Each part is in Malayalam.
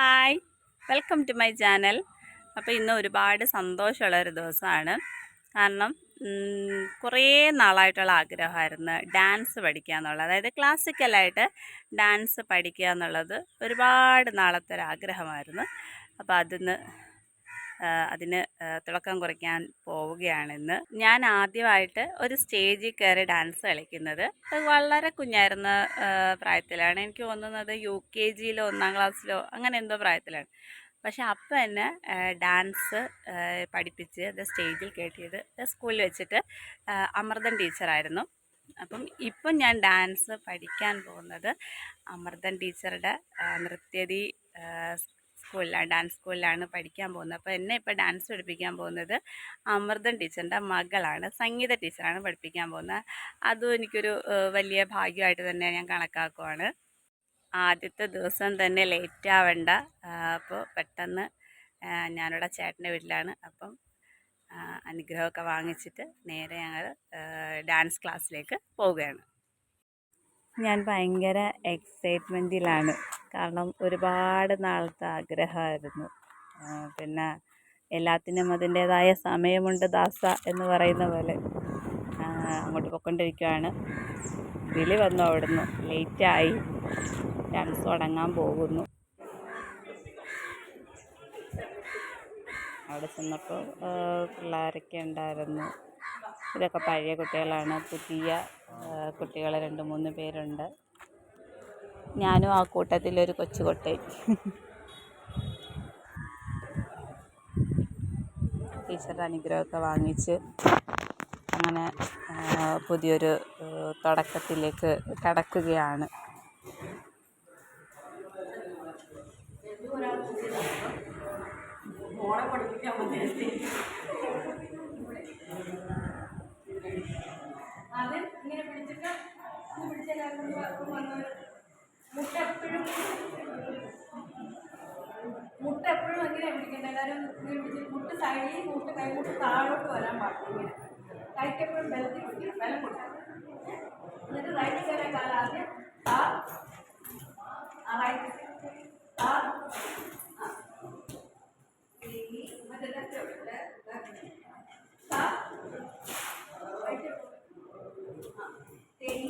Hi. Welcome to my channel. അപ്പോൾ ഇന്ന് ഒരുപാട് സന്തോഷമുള്ളൊരു ദിവസമാണ്. കാരണം കുറേ നാളായിട്ടുള്ള ആഗ്രഹമായിരുന്നു ഡാൻസ് പഠിക്കുക എന്നുള്ളത്. അതായത് ക്ലാസിക്കലായിട്ട് ഡാൻസ് പഠിക്കുക എന്നുള്ളത് ഒരുപാട് നാളത്തെ ഒരു ആഗ്രഹമായിരുന്നു. അപ്പോൾ അതിന്ന് അതിന് തിളക്കം കുറിക്കാൻ പോവുകയാണിന്ന് ഞാൻ ആദ്യമായിട്ട് ഒരു സ്റ്റേജിൽ കയറി ഡാൻസ് കളിക്കുന്നത്. വളരെ കുഞ്ഞായിരുന്ന പ്രായത്തിലാണ്. എനിക്ക് തോന്നുന്നത് യു കെ ജിയിലോ ഒന്നാം ക്ലാസ്സിലോ അങ്ങനെ എന്തോ പ്രായത്തിലാണ്. പക്ഷെ അപ്പം എന്നെ ഡാൻസ് പഠിപ്പിച്ച് അത് സ്റ്റേജിൽ കയറ്റിയത് സ്കൂളിൽ വെച്ചിട്ട് അമൃതൻ ടീച്ചറായിരുന്നു. അപ്പം ഇപ്പം ഞാൻ ഡാൻസ് പഠിക്കാൻ പോകുന്നത് അമൃതൻ ടീച്ചറുടെ നൃത്യതി സ്കൂളിലാണ് ഡാൻസ് സ്കൂളിലാണ് പഠിക്കാൻ പോകുന്നത്. അപ്പോൾ എന്നെ ഇപ്പോൾ ഡാൻസ് പഠിപ്പിക്കാൻ പോകുന്നത് അമൃതൻ ടീച്ചറിന്റെ മകളാണ്. സംഗീത ടീച്ചറാണ് പഠിപ്പിക്കാൻ പോകുന്നത്. അതും എനിക്കൊരു വലിയ ഭാഗ്യമായിട്ട് തന്നെ ഞാൻ കണക്കാക്കുവാണ്. ആദ്യത്തെ ദിവസം തന്നെ ലേറ്റ് ആവണ്ട. അപ്പോൾ പെട്ടെന്ന് ഞാനിവിടെ ചേട്ടന്റെ വീട്ടിലാണ്. അപ്പം അനുഗ്രഹമൊക്കെ വാങ്ങിച്ചിട്ട് നേരെ ഞങ്ങൾ ഡാൻസ് ക്ലാസ്സിലേക്ക് പോവുകയാണ്. ഞാൻ ഭയങ്കര എക്സൈറ്റ്മെന്റിലാണ് കാരണം ഒരുപാട് നാളത്തെ ആഗ്രഹമായിരുന്നു. പിന്നെ എല്ലാത്തിനും അതിന്റേതായ സമയമുണ്ട് ദാസ എന്ന് പറയുന്ന പോലെ. അങ്ങോട്ട് പോയിക്കൊണ്ടിരിക്കുകയാണ് വിളി വന്നു അവിടുന്ന്. ലേറ്റായി ഡാൻസ് തുടങ്ങാൻ പോകുന്നു. അവിടെ ചെന്നപ്പോൾ പിള്ളേരൊക്കെ ഉണ്ടായിരുന്നു. ഇതൊക്കെ പഴയ കുട്ടികളാണ്. പുതിയ കുട്ടികൾ രണ്ട് മൂന്ന് പേരുണ്ട്. ഞാനും ആ കൂട്ടത്തിലൊരു കൊച്ചുകുട്ടി ടീച്ചറുടെ അനുഗ്രഹമൊക്കെ വാങ്ങിച്ച് അങ്ങനെ പുതിയൊരു തുടക്കത്തിലേക്ക് കടക്കുകയാണ്. അത് ഇങ്ങനെ പിടിച്ചിട്ട് പിടിച്ചാൽ മുട്ട എപ്പോഴും മുട്ട എപ്പോഴും അങ്ങനെ പിടിക്കുന്നത് എല്ലാവരും പിടിച്ച് മുട്ട് സൈഡിൽ മുട്ട് കൈമുട്ട് താഴോട്ട് വരാൻ പാടില്ല ഇങ്ങനെ. കൈക്കെപ്പോഴും ബലത്തിൽ പിടിക്കണം ബലം കൊടുക്കണം എന്നിട്ട് റൈറ്റ് കയറിയ കാലം ആദ്യം ആ ആ റൈറ്റ് ആ മറ്റേ ലെഫ്റ്റ് ഉണ്ട് ആ. റൈറ്റ് ആ. പിടിച്ച്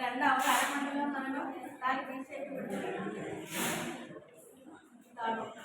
രണ്ടാമത് അരമണ്ഡലം നാണോ താഴെ വീഴ്ചയായിട്ട് വിടുന്നു താഴോട്ട്